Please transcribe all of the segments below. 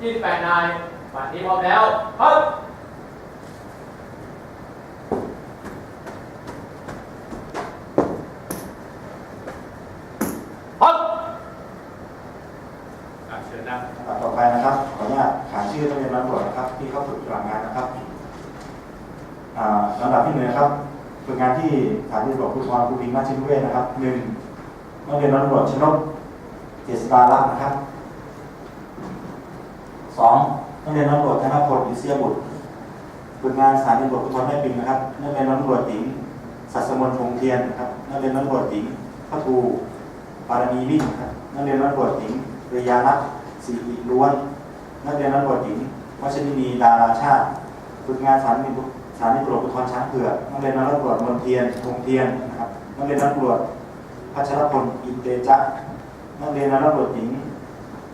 28นายบัดนี้พร้อมแล้วครับครับอะเชิญนะลำดับต่อไปนะครับ ขออนุญาตขานชื่อนักเรียนตำรวจนะครับ ที่เข้าฝึกปฏิบัติงานนะครับอ่าลำดับที่หนึ่งนะครับฝึกงานที่สถานีตำรวจภูธรภูพิงค์ราชนิเวศนะครับหนึ่งนักเรียนตำรวจชนกเจษดาลักษณ์นะครับ สองนักเรียนตำรวจธนพลอิเสียบุตรฝึกงานสถานีตำรวจภูธรแม่ปิงนะครับนักเรียนตำรวจหญิงสัสมนพงเทียนครับนักเรียนตำรวจหญิงพัทูปารณีวิ่งครับนักเรียนตำรวจหญิงเรยานัทสีอีกล้วน นักเรียนนักบวชหญิงวัชรินีดาราชาติฝึกงานสถานีสถานีตำรวจภูธรช้างเผือกนักเรียนนักบวชมนเทียนคงเทียนนะครับนักเรียนนักบวชพัชรพลอินเตจะนักเรียนนักบวชหญิง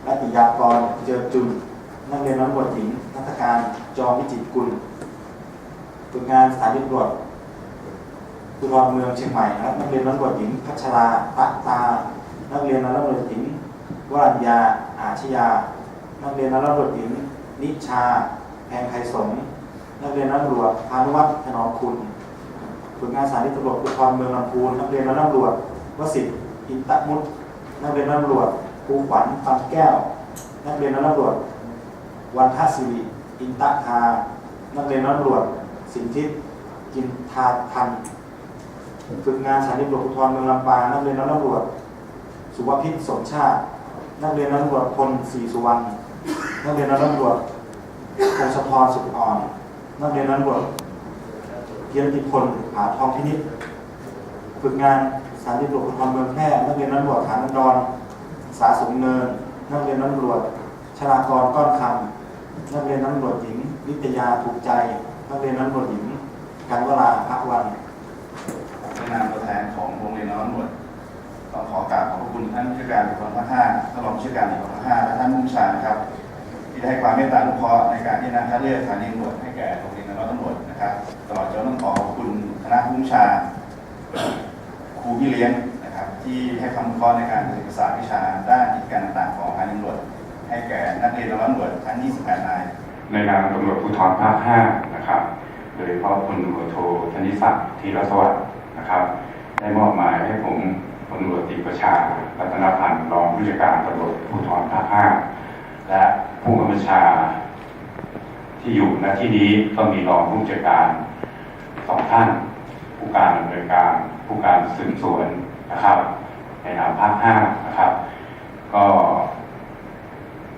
รัติยากรเจอจุน นักเรียนนักบวชหญิงนักการจอมวิจิตรกุลฝึกงานสถานีตำรวจภูธรเมืองเชียงใหม่นะครับนักเรียนนักบวชหญิงพัชราตะตา นักเรียนนักบวชหญิงวรัญญาอาชยา นักเรียนนักตำรวจหญิง นิชา แพงไทยสงนักเรียนนักตำรวจพานุวัฒน์ถนอมคุณฝึกงานสถานีตำรวจภูธรเมืองลำพูนนักเรียนนักตำรวจวสิทธิ์อินตะมุตนักเรียนนักตำรวจภูขวัญปังแก้ว นักเรียนนักตำรวจ วันทศิริอินตะทานักเรียนนักตำรวจสินทิพย์กินทาทันฝึกงานสถานีตำรวจภูธรเมืองลำปางนักเรียนนักตำรวจสุวพิษสมชาติ นักเรียนนักตำรวจพลศรีสุวรรณนักเรียนนักตำรวจพงศธรสุขอ่อน นักเรียนนักตำรวจเพียรติพลผาทองพินิจฝึกงานสถานีตำรวจภูธรเมืองแพร่นักเรียนนักตำรวจฐานดอนสาสมเนิน นักเรียนนักตำรวจ ชลากรก้อนคำนักเรียนนักตรวจหญิง วิทยาถูกใจ นักเรียนนักตรวจหญิงกันวราพักวันในนามตัวแทนของโรงเรียนน้องตรวจต้องขอกราบขอบพระคุณท่านผู้การตำรวจภาคห้าท่านรองผู้ช่วยการตำรวจภาคห้าและท่านผู้ชานะครับที่ได้ให้ความเมตตาอนุเคราะห์ในการที่นำคัดเลือกสถานีตำรวจให้แก่โรงเรียนน้องตำรวจนะครับตลอดจนต้องขอขอบคุณคณะผู้ชา ครูพี่เลี้ยงนะครับ ที่ให้ความอนุเคราะห์ในการศึกษาวิชาด้านกิจการต่างๆของสถานีตำรวจ ให้แก่นักเรียนน้องตำรวจทั้ง 28 นาย ในนามตำรวจภูธรภาค 5 นะครับ โดยเฉพาะพลตำรวจโทธนิศักดิ์ธีรสวัสดิ์นะครับ ได้มอบหมายให้ผมพลตำรวจตรีประชา รัตนพันธ์รองผู้จัดการตำรวจภูธรภาค 5 และผู้กำกับชา ที่อยู่ณที่นี้ก็มีรองผู้จัดการสองท่าน ผู้การดำเนินการ ผู้การสืบสวนนะครับ ในนามภาค 5 นะครับ ก็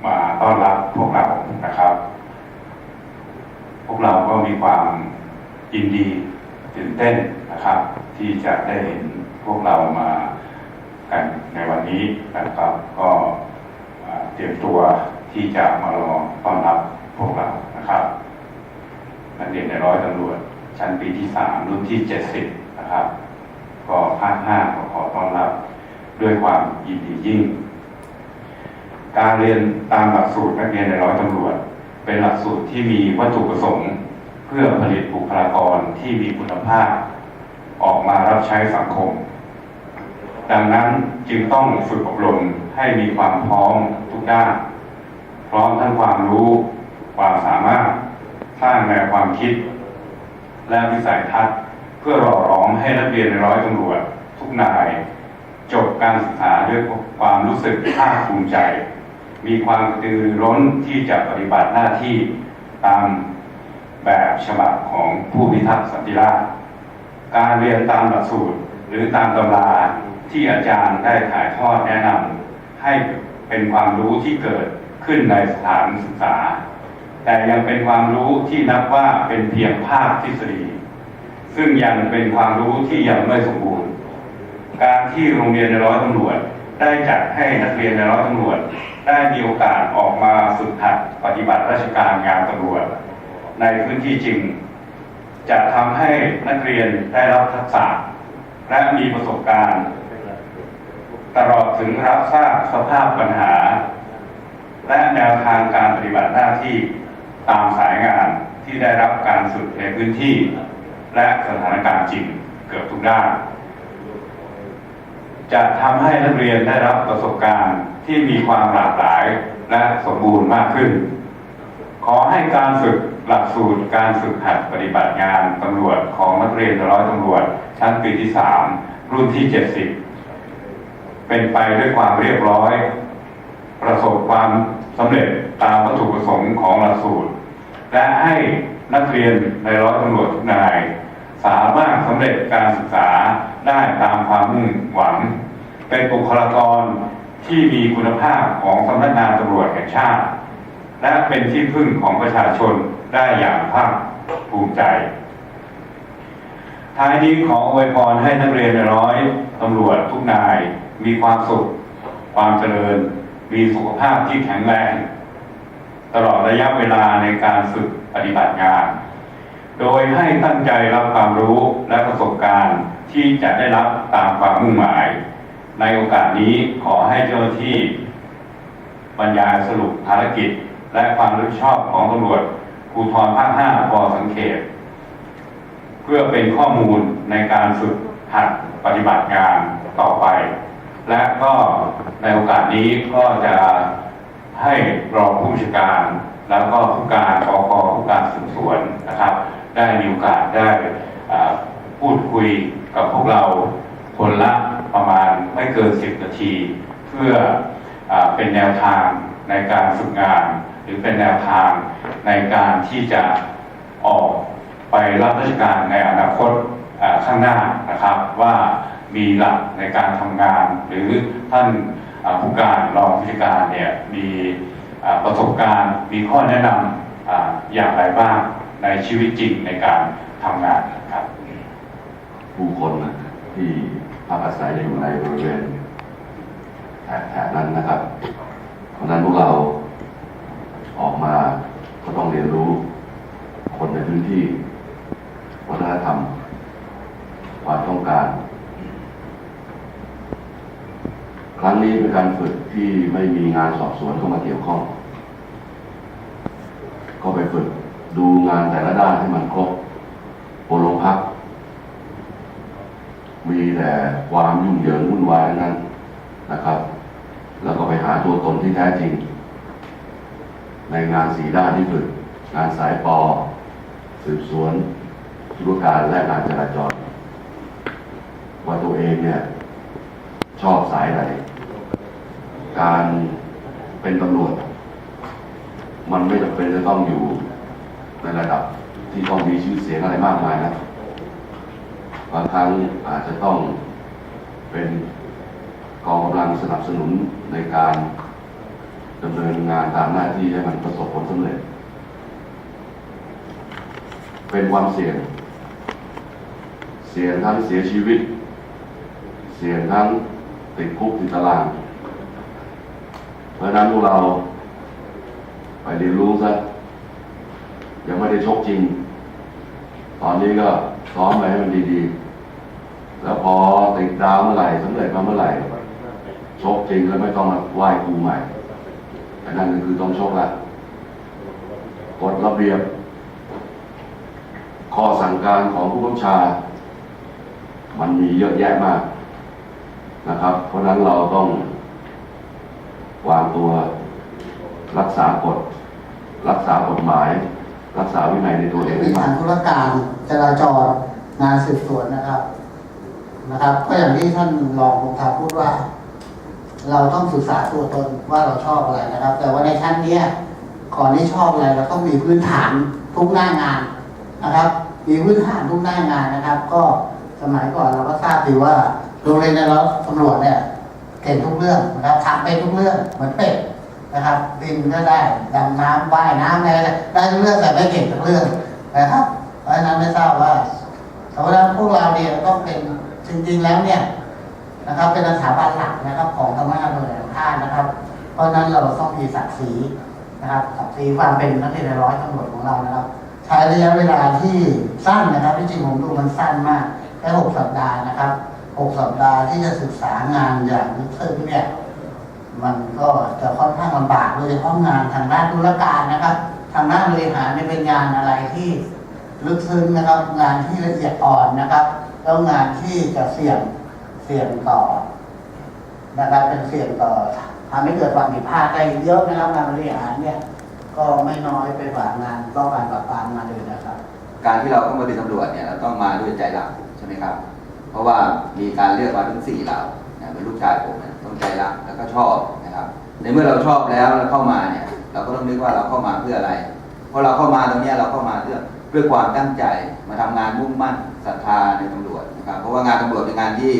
มาต้อนรับพวกเรานะครับ พวกเราก็มีความ ยินดีตื่นเต้นนะครับ ที่จะได้เห็นพวกเรามากันในวันนี้นะครับ ก็เตรียมตัวที่จะมารอต้อนรับพวกเรานะครับนักเรียนในร้อยตำรวจ ชั้นปีที่สามรุ่นที่เจ็ดสิบนะครับ ก็ภาคห้าขอต้อนรับ ด้วยความยินดียิ่ง การเรียนตามหลักสูตรนักเรียนในร้อยตำรวจ เป็นหลักสูตรที่มีวัตถุประสงค์ เพื่อผลิตบุคลากรที่มีคุณภาพ ออกมารับใช้สังคม ดังนั้นจึงต้องฝึกอบรมให้มีความพร้อมทุกด้าน พร้อมทั้งความรู้ความสามารถสร้างแนวความคิด และวิสัยทัศน์ เพื่อหล่อหลอมให้นักเรียนในร้อยตำรวจทุกนาย จบการศึกษาด้วยความรู้สึกภาคภูมิใจ มีความตือรือร้นที่จะปฏิบัติหน้าที่ตาม แบบฉบับของผู้พิทักษ์สันติราษฎร์การเรียนตามหลักสูตรหรือตามตำราที่อาจารย์ได้ถ่ายทอดแนะนำให้เป็นความรู้ที่เกิดขึ้นในสถานศึกษา แต่ยังเป็นความรู้ที่นับว่าเป็นเพียงภาคทฤษฎี ซึ่งยังเป็นความรู้ที่ยังไม่สมบูรณ์ การที่โรงเรียนในร้อยตำรวจได้จัดให้นักเรียนในร้อยตำรวจ ได้มีโอกาสออกมาฝึกหัดปฏิบัติราชการงานตำรวจ ในพื้นที่จริง จะทำให้นักเรียนได้รับทักษะ และมีประสบการณ์ ตลอดถึงรับทราบสภาพปัญหา และแนวทางการปฏิบัติหน้าที่ตามสายงานที่ได้รับการฝึกในพื้นที่ และสถานการณ์จริงเกือบทุกด้านจะทำให้นักเรียนได้รับประสบการณ์ที่มีความหลากหลายและสมบูรณ์มากขึ้น ขอให้การฝึกหลักสูตรการฝึกหัดปฏิบัติงานตำรวจของนักเรียนร้อยตำรวจ ชั้นปีที่3รุ่นที่70เป็นไปด้วยความเรียบร้อย ประสบความสำเร็จตามวัตถุประสงค์ของหลักสูตร และให้นักเรียนในร้อยตำรวจทุกนาย สามารถสำเร็จการศึกษาได้ตามความมุ่งหวัง เป็นบุคลากรที่มีคุณภาพของสำนักงานตำรวจแห่งชาติ และเป็นที่พึ่งของประชาชนได้อย่างภาคภูมิใจ ท้ายนี้ขออวยพรให้นักเรียนร้อยตำรวจทุกนาย มีความสุข ความเจริญ มีสุขภาพที่แข็งแรง ตลอดระยะเวลาในการฝึกปฏิบัติงาน โดยให้ตั้งใจรับความรู้และประสบการณ์ที่จะได้รับตามความมุ่งหมาย ในโอกาสนี้ขอให้เจ้าหน้าที่บรรยายสรุปภารกิจ และความรับผิดชอบของตำรวจภูธรภาค5ปอสังเขต เพื่อเป็นข้อมูลในการฝึกหัดปฏิบัติงานต่อไป และก็ในโอกาสนี้ก็จะให้รองผู้บัญชการ แล้วก็ผู้การปคผู้การสืบสวนนะครับ ได้มีโอกาสได้พูดคุยกับพวกเราคนละประมาณไม่เกิน 10 นาที เพื่ออเป็นแนวทางในการฝึกงาน รือเป็นแนวทางในการที่จะออกไปรับราชการในอนาคตข้างหน้านะครับ ว่ามีหลักในการทำงาน หรือท่านผู้การรองผู้จัดการเนี่ยมีประสบการณ์มีข้อแนะนำออย่างไรบ้างในชีวิตจริงในการทำงานครับ ผู้คนที่พักอาศัยอยู่ในบริเวณแถบนั้นนะครับเพราะนั้นพวกเรา ออกมาก็ต้องเรียนรู้ คนในพื้นที่วัฒนธรรม ความต้องการ ครั้งนี้เป็นการฝึกที่ไม่มีงานสอบสวนเข้ามาเกี่ยวข้อง ก็ไปฝึกดูงานแต่ละด้านให้มันครบบนโรงพัก มีแต่ความยุ่งเหยิงวุ่นวายนั้นนะครับ แล้วก็ไปหาตัวตนที่แท้จริง ในงานสีด้านที่ฝึกงานสายปอ สืบสวนธุรการและงานจราจร ว่าตัวเองเนี่ยชอบสายไหน การเป็นตำรวจ มันไม่จำเป็นจะต้องอยู่ในระดับที่ต้องมีชื่อเสียงอะไรมากมายนะบางครั้งอาจจะต้องเป็นกองกำลังสนับสนุนในการ ดำเนินงานตามหน้าที่ให้มันประสบผลสำเร็จ เป็นความเสี่ยง เสี่ยงทั้งเสียชีวิต เสี่ยงทั้งติดคุกติดตาราง เพราะฉะนั้นพวกเราไปเรียนรู้ซะยังไม่ได้ชกจริง ตอนนี้ก็ซ้อมไปให้มันดีๆ แล้วพอติดดาวเมื่อไหร่สำเร็จมาเมื่อไหร่ชกจริงแล้วไม่ต้องมาไหว้ครูใหม่ อันนั้นก็คือต้องชกละกฎระเบียบ ข้อสั่งการของผู้บัญชา มันมีเยอะแยะมากนะครับ เพราะฉะนั้นเราต้องวางตัวรักษากฎรักษากฎหมาย รักษาวินัยในตัวเองมาหารธุรการจราจรงานสืบสวนนะครับนะครับ ก็อย่างที่ท่านรองลงทาพูดว่า เราต้องศึกษาตัวตนว่าเราชอบอะไรนะครับ แต่ว่าในชั้นเนี้ยก่อนที่ชอบอะไรเราต้องมีพื้นฐานทุกหน้างานนะครับ มีพื้นฐานทุกหน้างานนะครับ ก็สมัยก่อนเราก็ทราบดีว่าโรงเรียนในร้อยตำรวจเนี่ยเก่งทุกเรื่องนะครับทำเป็นทุกเรื่องเหมือนเป็ดนะครับบินก็ได้ดำน้ำว่ายน้ำอะไรได้ทุกเรื่องแต่ไม่เก่งทุกเรื่องนะครับ เพราะฉะนั้นไม่ทราบว่าสำหรับพวกเราเนี่ยต้องเป็นจริงๆแล้วเนี่ย นะครับ เป็นสถาบันหลักนะครับของธรรมะตำรวจแห่งชาตินะครับ เพราะฉะนั้นเราต้องมีศักดิ์ศรีนะครับศักดิ์ศรีความเป็นนักเรียนในร้อยตำรวจของเรานะครับ ใช้ระยะเวลาที่สั้นนะครับที่จริงผมดูมันสั้นมากแค่หกสัปดาห์นะครับหกสัปดาห์ที่จะศึกษางานอย่างลึกซึ้งเนี่ยมันก็จะค่อนข้างลำบากโดยเฉพาะงานทางด้านธุรการนะครับ ทางด้านบริหารเนี่ยเป็นงานอะไรที่ลึกซึ้งนะครับ งานที่ละเอียดอ่อนนะครับ แล้วงานที่จะเสี่ยง เสี่ยงต่อนะครับเป็นเสี่ยงต่อทำให้เกิดความผิดพลาดได้เยอะนะครับงานบริหารเนี่ย ก็ไม่น้อยไปกว่างานป้องกันปราบปรามมาเลยนะครับ การที่เราเข้ามาเป็นตำรวจเนี่ยเราต้องมาด้วยใจรักใช่ไหมครับ เพราะว่ามีการเลือกมาถึงสี่เหล่าเนี่ยเป็นลูกชายผมเนี่ยต้องใจรักแล้วก็ชอบนะครับ ในเมื่อเราชอบแล้วเราเข้ามาเนี่ย เราก็ต้องนึกว่าเราเข้ามาเพื่ออะไรเพราะเราเข้ามาตรงนี้เราเข้ามาเพื่อเพื่อความตั้งใจมาทำงานมุ่งมั่นศรัทธาในตำรวจนะครับ เพราะว่างานตำรวจเป็นงานที่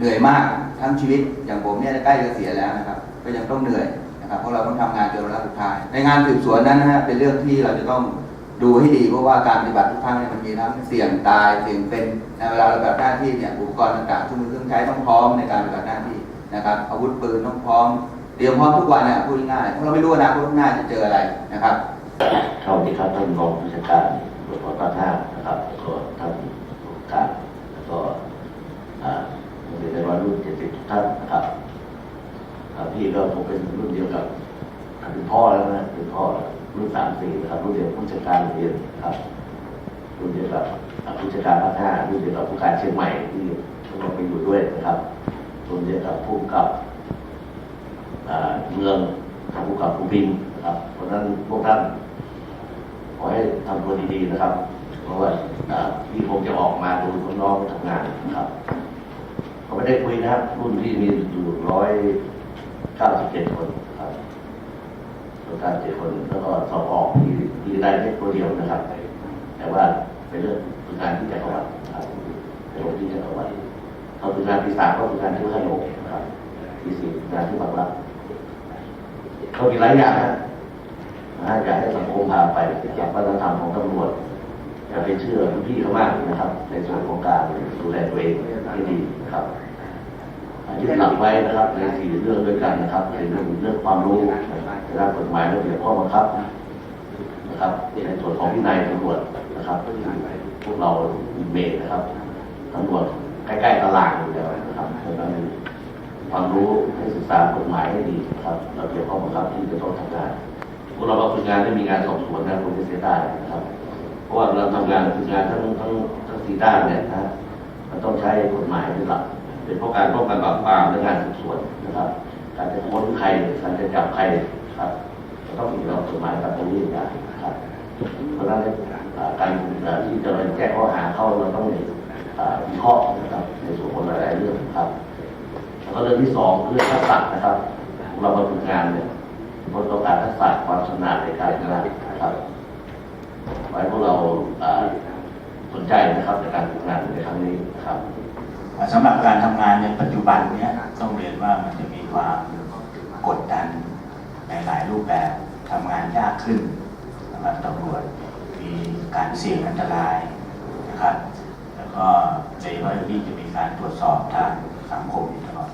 เหนื่อยมากทั้งชีวิตอย่างผมเนี่ยใกล้จะเสียแล้วนะครับ ก็ยังต้องเหนื่อยนะครับเพราะเราต้องทำงานจนวันสุดท้าย ในงานสืบสวนนั้นนะฮะเป็นเรื่องที่เราจะต้องดูให้ดีเพราะว่าการปฏิบัติทุกครั้งเนี่ยมันมีทั้งเสี่ยงตายเสี่ยงเป็นในเวลาเราปฏิบัติหน้าที่เนี่ยอุปกรณ์ต่างๆทุกมือเครื่องใช้ต้องพร้อมในการปฏิบัติหน้าที่นะครับอาวุธปืนต้องพร้อมเตรียมพร้อมทุกวันน่ะพูดง่ายเพราะเราไม่รู้นาคตข้างหน้าจะเจออะไรนะครับสวัสดีครับท่านรองผู้จัดการตำรวจปราบห้านะครับก็ท่านผู้การแล้วก็อ่า โรงเรียนในร้อยรุ่นเจ็ดสิบทุกท่านนะครับอ่าพี่ก็ผมเป็นรุ่นเดียวกับอ่าเป็นพ่อแล้วนะเป็นพ่อรุ่นสามสี่นะครับรุ่นเดียวกับผู้จัดการโรงเรียนนะครับ รุ่นเดียวกับผู้จัดการภาคห้ารุ่นเดียวกับผู้การเชียงใหม่ที่เราไปอยู่ด้วยนะครับรุ่นเดียวกับผู้กับเมืองทางภูเขาภูพิงนะครับเพราะนั้นพวกท่านขอให้ทำตัวดีๆนะครับ เพราะว่าอ่าพี่คงจะออกมาดูคนน้องทำงานนะครับ เขาไม่ได้คุยนะครับรุ่นที่มีอยู่ร้อยเก้าสิบเจ็ดคนครับร้อยเก้าสิบเจ็ดคนแล้วก็สอบออกที่ที่ได้แค่ตัวเดียวนะครับ แต่ว่าเป็นเรื่องฝึกานที่จักรวรรดินะครับเป็นเรื่องที่จักรวรรดิเขาฝึกานที่สามก็ฝึกานที่ขนมนะครับที่สี่กงานที่บางรักเขามีหลายอย่างนะนะฮะอยากให้สังคมพาไปจากวัฒนธรรมของตำรวจ อย่าไปเชื่อพี่เขามากนะครับ ในส่วนของการดูแลตัวเองที่ดีนะครับยึดหลักไว้นะครับในสี่เรื่องด้วยกันนะครับในเรื่องเรื่องความรู้ในด้านกฎหมายระเบียบข้อบังคับนะครับในส่วนของวินัยตำรวจนะครับพวกเราเมนนะครับตำรวจใกล้ๆตลาดอยู่แล้วนะครับเพราะนั้นความรู้ให้ศึกษากฎหมายให้ดีนะครับระเบียบข้อบังคับที่จะต้องทำงานพวกเราก็ฝึกงานได้มีงานสอบสวนนะคุณจะเสียได้นะครับ ราะว่าเราทำงานฝึกงานทั้งทั้งทั้งสี่ด้านเนี่ยนะมันต้องใช้กฎหมายเป็นหลักเป็นเพราะการป้องกันปราบปรามและงานสืบสวนนะครับ การจะค้นใครการจะจับใครครับต้องมีเรากฎหมายกับตรงนี้อย่างนะครับเพราะฉะนั้นการที่จะแก้ข้อหาเข้าเราต้องอ่าวิเคราะห์นะครับในส่วนของหลายๆเรื่องครับแล้วก็เรื่องที่สองเรื่องทักษะนะครับ เรามาฝึกงานเนี่ยเราต้องการทักษะความชำนาญในการงานนะครับ ไว้พวกเราสนใจนะครับในการฝึกงานในครั้งนี้นะครับสำหรับการทำงานในปัจจุบันเนี้ต้องเรียนว่ามันจะมีความกดดันในหลายรูปแบบทำงานยากขึ้นสำหรับตำรวจมีการเสี่ยงอันตรายนะครับ แล้วก็โดยเฉพาะอย่างยิ่งจะมีการตรวจสอบทางสังคมตลอด